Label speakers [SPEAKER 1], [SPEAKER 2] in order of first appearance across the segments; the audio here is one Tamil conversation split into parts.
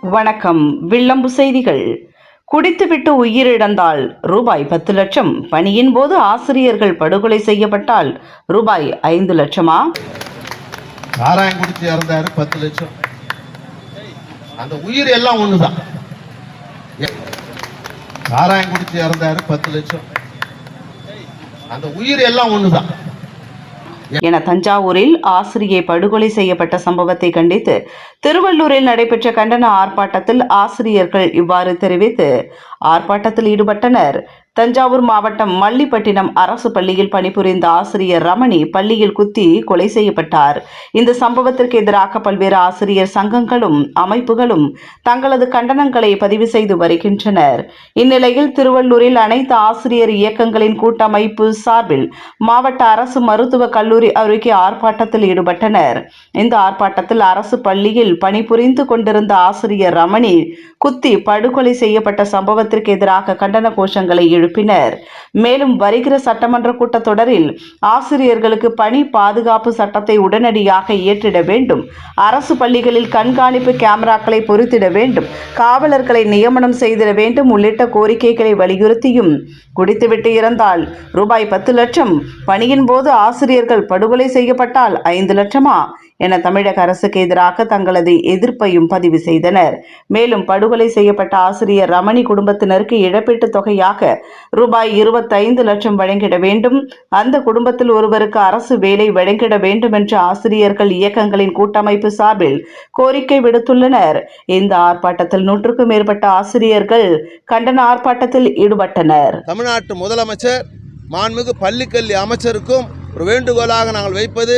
[SPEAKER 1] வணக்கம். வில்லம்பு செய்திகள். குடித்துவிட்டு உயிரிழந்தால் ரூபாய் பத்து லட்சம். பணியின் போது ஆசிரியர்கள் படுகொலை செய்யப்பட்டால் ரூபாய் ஐந்து லட்சமா?
[SPEAKER 2] சாராயம் குடிச்சு இறந்தாரு பத்து லட்சம். அந்த உயிர் எல்லாம் ஒண்ணுதான். சாராயம் குடிச்சு இறந்தாரு பத்து லட்சம். அந்த உயிர் எல்லாம் ஒண்ணுதான்.
[SPEAKER 1] என தஞ்சாவூரில் ஆசிரியை படுகொலை செய்யப்பட்ட சம்பவத்தை கண்டித்து திருவள்ளூரில் நடைபெற்ற கண்டன ஆர்ப்பாட்டத்தில் ஆசிரியர்கள் இவ்வாறு தெரிவித்து ஆர்ப்பாட்டத்தில் ஈடுபட்டனர். தஞ்சாவூர் மாவட்டம் மல்லிப்பட்டினம் அரசு பள்ளியில் பணிபுரிந்த ஆசிரியர் ரமணி பள்ளியில் குத்தி கொலை செய்யப்பட்டார். இந்த சம்பவத்திற்கு எதிராக பல்வேறு ஆசிரியர் சங்கங்களும் அமைப்புகளும் தங்களது கண்டனங்களை பதிவு செய்து வருகின்றனர். இந்நிலையில் திருவள்ளூரில் அனைத்து ஆசிரியர் இயக்கங்களின் கூட்டமைப்பு சார்பில் மாவட்ட அரசு மருத்துவக் கல்லூரி அருகே ஆர்ப்பாட்டத்தில் ஈடுபட்டனர். இந்த ஆர்ப்பாட்டத்தில் அரசு பள்ளியில் பணிபுரிந்து கொண்டிருந்த ஆசிரியர் ரமணி குத்தி படுகொலை செய்யப்பட்ட சம்பவத்திற்கு எதிராக கண்டன கோஷங்களை எழுப்பினர். மேலும் வருகிற சட்டமன்ற கூட்டத்தொடரில் ஆசிரியர்களுக்கு பணி பாதுகாப்பு சட்டத்தை உடனடியாக இயற்றிட வேண்டும். அரசு பள்ளிகளில் கண்காணிப்பு கேமராக்களை பொருத்திட வேண்டும். காவலர்களை நியமனம் செய்திட வேண்டும் உள்ளிட்ட கோரிக்கைகளை வலியுறுத்தியும் குடித்துவிட்டு இறந்தால் ரூபாய் பத்து லட்சம். பணியின் போது ஆசிரியர்கள் படுகொலை செய்யப்பட்டால் ஐந்து லட்சமா? என தமிழக அரசுக்கு எதிராக தங்களது எதிர்ப்பையும் பதிவு செய்தனர். மேலும் படுகொலை செய்யப்பட்ட ஆசிரியர் ரமணி குடும்பத்தினருக்கு இழப்பீட்டுத் தொகையாக ரூபாய் இருபத்தைந்து லட்சம் வழங்கிட வேண்டும். அந்த குடும்பத்தில் ஒருவருக்கு அரசு வேலை வழங்கிட வேண்டும் என்று ஆசிரியர்கள் இயக்கங்களின் கூட்டமைப்பு சார்பில் கோரிக்கை விடுத்துள்ளனர். இந்த ஆர்ப்பாட்டத்தில் நூற்றுக்கும் மேற்பட்ட ஆசிரியர்கள் கண்டன ஆர்ப்பாட்டத்தில் ஈடுபட்டனர்.
[SPEAKER 2] தமிழ்நாட்டு முதலமைச்சர் மாண்புமிகு பள்ளிக்கல்வி அமைச்சருக்கும் ஒரு வேண்டுகோளாக நாங்கள் வைப்பது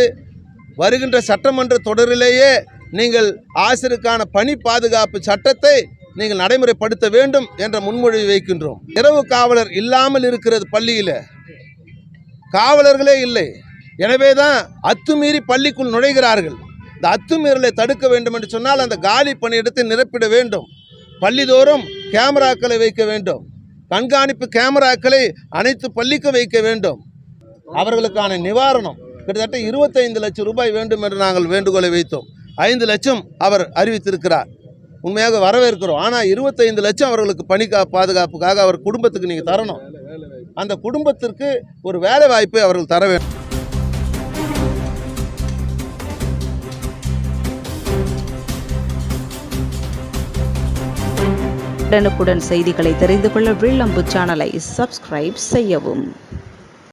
[SPEAKER 2] வருகின்ற சட்டமன்ற தொடரிலேயே நீங்கள் ஆசிரியருக்கான பணி பாதுகாப்பு சட்டத்தை நீங்கள் நடைமுறைப்படுத்த வேண்டும் என்ற முன்மொழிவை வைக்கின்றோம். இரவு காவலர் இல்லாமல் இருக்கிறது பள்ளியில். காவலர்களே இல்லை. எனவே தான் அத்துமீறி பள்ளிக்குள் நுழைகிறார்கள். இந்த அத்துமீறலை தடுக்க வேண்டும் என்று சொன்னால் அந்த காலி பணியிடத்தை நிரப்பிட வேண்டும். பள்ளிதோறும் கேமராக்களை வைக்க வேண்டும். கண்காணிப்பு கேமராக்களை அனைத்து பள்ளிக்கும் வைக்க வேண்டும். அவர்களுக்கான நிவாரணம் கிட்டத்தட்ட இருபத்தைந்து லட்சம் ரூபாய் வேண்டும் என்று நாங்கள் வேண்டுகோளை வைத்தோம். ஐந்து லட்சம் அவர் அறிவித்திருக்கிறார். உண்மையாக வரவேற்கிறோம். ஆனால் இருபத்தைந்து லட்சம் அவர்களுக்கு பணி கா பாதுகாப்புக்காக அவர் குடும்பத்துக்கு நீங்கள் தரணும். அந்த குடும்பத்திற்கு ஒரு வேலை வாய்ப்பை அவர்கள் தர வேண்டும்
[SPEAKER 1] உடனுக்குடன் செய்திகளை தெரிந்து கொள்ள வில்லம்பு சேனலை சப்ஸ்கிரைப் செய்யவும்.